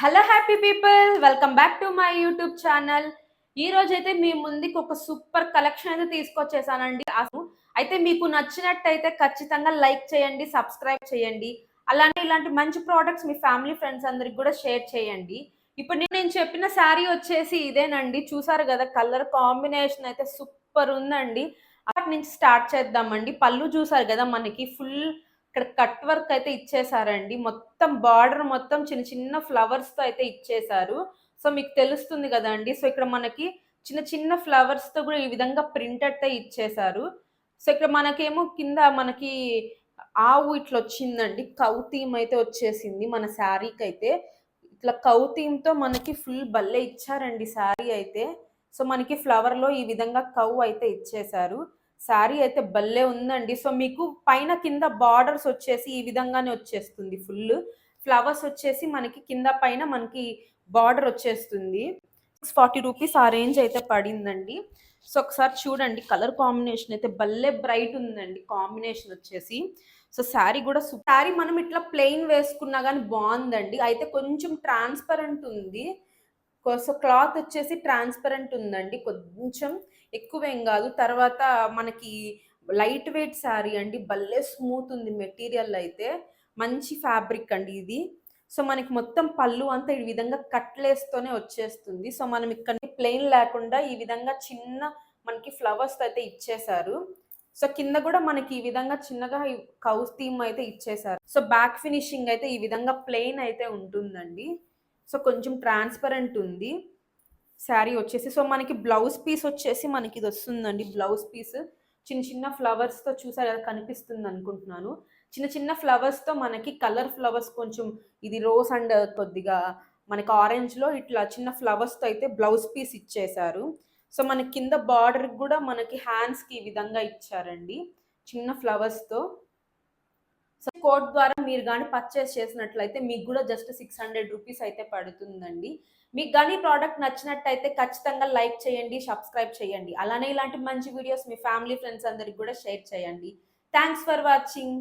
Hello happy people welcome back to my YouTube channel ఈ రోజు అయితే మీ ముందుకు ఒక సూపర్ కలెక్షన్ అయితే తీసుకొచ్చేసానండి. అయితే మీకు నచ్చినట్టయితే ఖచ్చితంగా లైక్ చేయండి సబ్స్క్రైబ్ చేయండి. అలానే ఇలాంటి మంచి ప్రోడక్ట్స్ మీ ఫ్యామిలీ ఫ్రెండ్స్ అందరికి కూడా షేర్ చేయండి. ఇప్పుడు నేను- నేను చెప్పిన శారీ వచ్చేసి ఇదేనండి. చూసారు కదా కలర్ కాంబినేషన్ అయితే సూపర్ ఉందండి. అక్కడి నుంచి స్టార్ట్ చేద్దామండి. పళ్ళు చూసారు కదా మనకి ఫుల్ ఇక్కడ కట్ వర్క్ అయితే ఇచ్చేసారండి. మొత్తం బార్డర్ మొత్తం చిన్న చిన్న ఫ్లవర్స్తో అయితే ఇచ్చేసారు. సో మీకు తెలుస్తుంది కదండి. సో ఇక్కడ మనకి చిన్న చిన్న ఫ్లవర్స్తో కూడా ఈ విధంగా ప్రింట్ అయితే ఇచ్చేసారు. సో ఇక్కడ మనకేమో కింద మనకి ఆవు ఇట్లా వచ్చిందండి. కౌ థీమ్ అయితే వచ్చేసింది మన శారీకి అయితే. ఇట్లా కౌ తో మనకి ఫుల్ బల్లే ఇచ్చారండి శారీ అయితే. సో మనకి ఫ్లవర్లో ఈ విధంగా కౌ అయితే ఇచ్చేసారు. శారీ అయితే భలే ఉందండి. సో మీకు పైన కింద బార్డర్స్ వచ్చేసి ఈ విధంగానే వచ్చేస్తుంది ఫుల్. ఫ్లవర్స్ వచ్చేసి మనకి కింద పైన మనకి బార్డర్ వచ్చేస్తుంది. సిక్స్ ఫార్టీ రూపీస్ ఆ రేంజ్ అయితే పడిందండి. సో ఒకసారి చూడండి. కలర్ కాంబినేషన్ అయితే భలే బ్రైట్ ఉందండి కాంబినేషన్ వచ్చేసి. సో శారీ కూడా శారీ మనం ఇట్లా ప్లెయిన్ వేసుకున్నా కానీ బాగుందండి. అయితే కొంచెం ట్రాన్స్పరెంట్ ఉంది. సో క్లాత్ వచ్చేసి ట్రాన్స్పరెంట్ ఉందండి. కొంచెం ఎక్కువేం కాదు. తర్వాత మనకి లైట్ వెయిట్ శారీ అండి. భలే స్మూత్ ఉంది మెటీరియల్ అయితే. మంచి ఫ్యాబ్రిక్ అండి ఇది. సో మనకి మొత్తం పళ్ళు అంతా ఈ విధంగా కట్లేస్తోనే వచ్చేస్తుంది. సో మనం ఇక్కడ ప్లెయిన్ లేకుండా ఈ విధంగా చిన్న మనకి ఫ్లవర్స్ అయితే ఇచ్చేసారు సో కింద కూడా మనకి ఈ విధంగా చిన్నగా కౌస్ థీమ్ అయితే ఇచ్చేసారు సో బ్యాక్ ఫినిషింగ్ అయితే ఈ విధంగా ప్లెయిన్ అయితే ఉంటుందండి. సో కొంచెం ట్రాన్స్పరెంట్ ఉంది. శారీ వచ్చేసి సో మనకి బ్లౌజ్ పీస్ వచ్చేసి మనకి ఇది వస్తుందండి. బ్లౌజ్ పీస్ చిన్న చిన్న ఫ్లవర్స్తో చూసారు అది కనిపిస్తుంది అనుకుంటున్నాను. చిన్న చిన్న ఫ్లవర్స్తో మనకి కలర్ ఫ్లవర్స్ కొంచెం ఇది రోజ్ అండ్ కొద్దిగా మనకి ఆరెంజ్లో ఇట్లా చిన్న ఫ్లవర్స్తో అయితే బ్లౌజ్ పీస్ ఇచ్చేశారు. సో మన కింద బార్డర్ కూడా మనకి హ్యాండ్స్కి ఈ విధంగా ఇచ్చారండి. చిన్న ఫ్లవర్స్తో సో కోడ్ ద్వారా మీరు కానీ పర్చేస్ చేసినట్లయితే మీకు కూడా జస్ట్ సిక్స్ హండ్రెడ్ రూపీస్ అయితే పడుతుందండి. మీకు కానీ ప్రోడక్ట్ నచ్చినట్టయితే ఖచ్చితంగా లైక్ చేయండి సబ్స్క్రైబ్ చేయండి. అలానే ఇలాంటి మంచి వీడియోస్ మీ ఫ్యామిలీ ఫ్రెండ్స్ అందరికి కూడా షేర్ చేయండి. Thanks for watching.